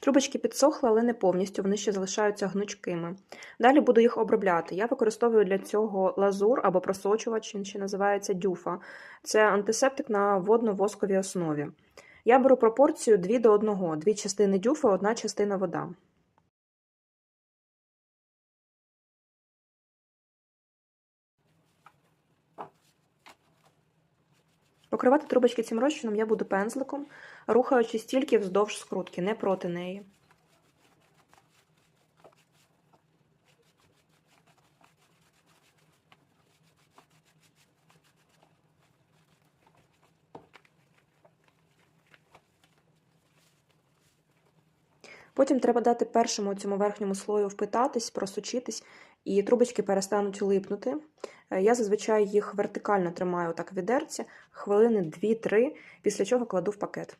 Трубочки підсохли, але не повністю, вони ще залишаються гнучкими. Далі буду їх обробляти. Я використовую для цього лазур або просочувач, він ще називається дюфа. Це антисептик на водно-восковій основі. Я беру пропорцію 2 до 1, дві частини дюфа, одна частина вода. Покривати трубочки цим розчином я буду пензликом, рухаючись тільки вздовж скрутки, не проти неї. Потім треба дати першому цьому верхньому слою впитатись, просочитись, і трубочки перестануть липнути. Е, Я зазвичай їх вертикально тримаю так в відерці, хвилини 2-3, після чого кладу в пакет.